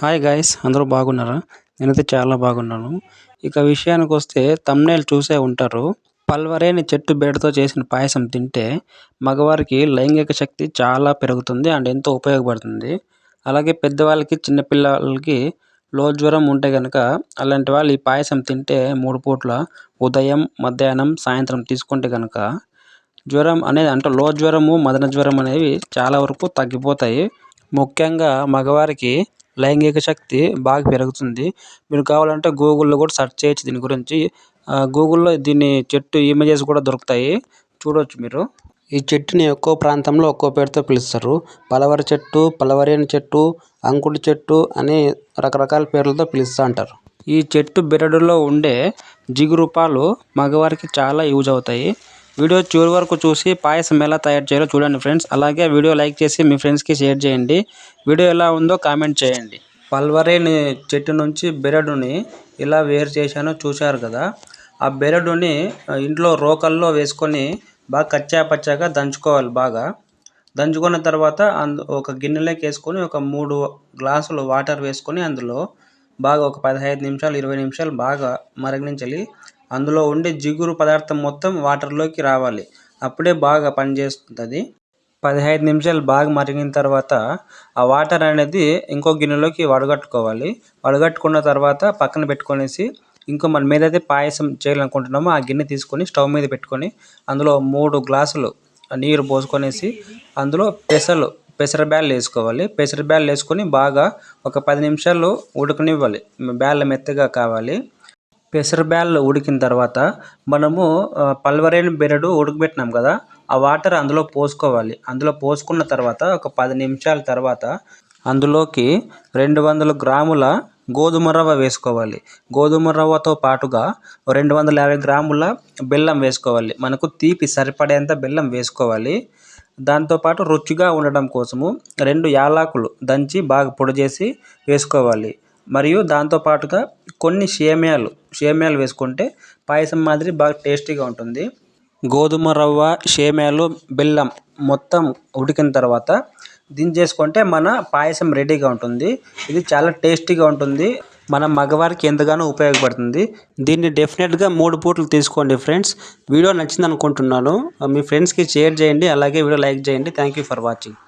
Hi guys అందరూ బాగున్నారా? నేనైతే చాలా బాగున్నాను. ఇక విషయానికి వస్తే తమ్నేల్ చూసే ఉంటారు. పల్వరేని చెట్టు బేడతో చేసిన పాయసం తింటే మగవారికి లైంగిక శక్తి చాలా పెరుగుతుంది అండ్ ఎంతో ఉపయోగపడుతుంది. అలాగే పెద్దవాళ్ళకి చిన్నపిల్లలకి లో జ్వరం ఉంటే కనుక అలాంటి వాళ్ళు ఈ పాయసం తింటే మూడు పూట్ల ఉదయం మధ్యాహ్నం సాయంత్రం తీసుకుంటే కనుక జ్వరం అనేది అంటే లో జ్వరము మదన జ్వరం అనేవి చాలా వరకు తగ్గిపోతాయి. ముఖ్యంగా మగవారికి లైంగిక శక్తి బాగా పెరుగుతుంది. మీరు కావాలంటే గూగుల్లో కూడా సెర్చ్ చేయొచ్చు దీని గురించి. గూగుల్లో దీన్ని చెట్టు ఇమేజెస్ కూడా దొరుకుతాయి. చూడవచ్చు మీరు. ఈ చెట్టుని ఒక్కో ప్రాంతంలో ఒక్కో పేరుతో పిలుస్తారు. పలవర చెట్టు పలవరేని చెట్టు అంకుడి చెట్టు అని రకరకాల పేర్లతో పిలుస్తూ అంటారు. ఈ చెట్టు బెరడులో ఉండే జిగురు పాలు మగవారికి చాలా యూజ్ అవుతాయి. వీడియో చివరి వరకు చూసి పాయసం ఎలా తయారు చేయాలో చూడండి ఫ్రెండ్స్. అలాగే వీడియో లైక్ చేసి మీ ఫ్రెండ్స్కి షేర్ చేయండి. వీడియో ఎలా ఉందో కామెంట్ చేయండి. పల్వరేని చెట్టు నుంచి బెరడుని ఇలా వేరు చేశానో చూశారు కదా. ఆ బెరడుని ఇంట్లో రోకల్లో వేసుకొని బాగా కచ్చా పచ్చాగా దంచుకోవాలి బాగా. దంచుకున్న తర్వాత అందు ఒక గిన్నెలోకి వేసుకొని ఒక మూడు గ్లాసులు వాటర్ వేసుకొని అందులో బాగా ఒక పదహైదు నిమిషాలు ఇరవై నిమిషాలు బాగా మరగనించాలి. అందులో ఉండే జిగురు పదార్థం మొత్తం వాటర్లోకి రావాలి. అప్పుడే బాగా పనిచేస్తుంది పదిహేను నిమిషాలు బాగా మరిగిన తర్వాత ఆ వాటర్ అనేది ఇంకో గిన్నెలోకి వడగట్టుకోవాలి. వడగట్టుకున్న తర్వాత పక్కన పెట్టుకొనేసి ఇంకో మనం ఏదైతే పాయసం చేయాలనుకుంటున్నామో ఆ గిన్నె తీసుకొని స్టవ్ మీద పెట్టుకొని అందులో మూడు గ్లాసులు నీరు పోసుకొనేసి అందులో పెసలు పెసర బ్యాళ్ళు వేసుకోవాలి. పెసర బ్యాళ్ళు వేసుకొని బాగా ఒక పది నిమిషాలు ఉడకనివ్వాలి. బ్యాళ్ళ మెత్తగా కావాలి. పెసర బ్యాళ్ళు ఉడికిన తర్వాత మనము పల్వరైన బెరడు ఉడకబెట్టినాం కదా ఆ వాటర్ అందులో పోసుకోవాలి. అందులో పోసుకున్న తర్వాత ఒక పది నిమిషాల తర్వాత అందులోకి రెండు వందల గ్రాముల గోధుమ రవ్వ వేసుకోవాలి. గోధుమ రవ్వతో పాటుగా రెండు వందల యాభై గ్రాముల బెల్లం వేసుకోవాలి. మనకు తీపి సరిపడేంత బెల్లం వేసుకోవాలి. దాంతోపాటు రుచిగా ఉండడం కోసము రెండు యాలకులు దంచి బాగా పొడి చేసి వేసుకోవాలి. మరియు దాంతోపాటుగా కొన్ని సేమ్యాలు సేమ్యాలు వేసుకుంటే పాయసం మాదిరి బాగా టేస్టీగా ఉంటుంది. గోధుమ రవ్వ సేమ్యాలు బెల్లం మొత్తం ఉడికిన తర్వాత దించేసుకుంటే మన పాయసం రెడీగా ఉంటుంది. ఇది చాలా టేస్టీగా ఉంటుంది. మన మగవారికి ఎంతగానో ఉపయోగపడుతుంది. దీన్ని డెఫినెట్గా మూడు పూటలు తీసుకోండి ఫ్రెండ్స్. వీడియో నచ్చింది అనుకుంటున్నాను మీ ఫ్రెండ్స్కి షేర్ చేయండి. అలాగే వీడియో లైక్ చేయండి. Thank you for watching.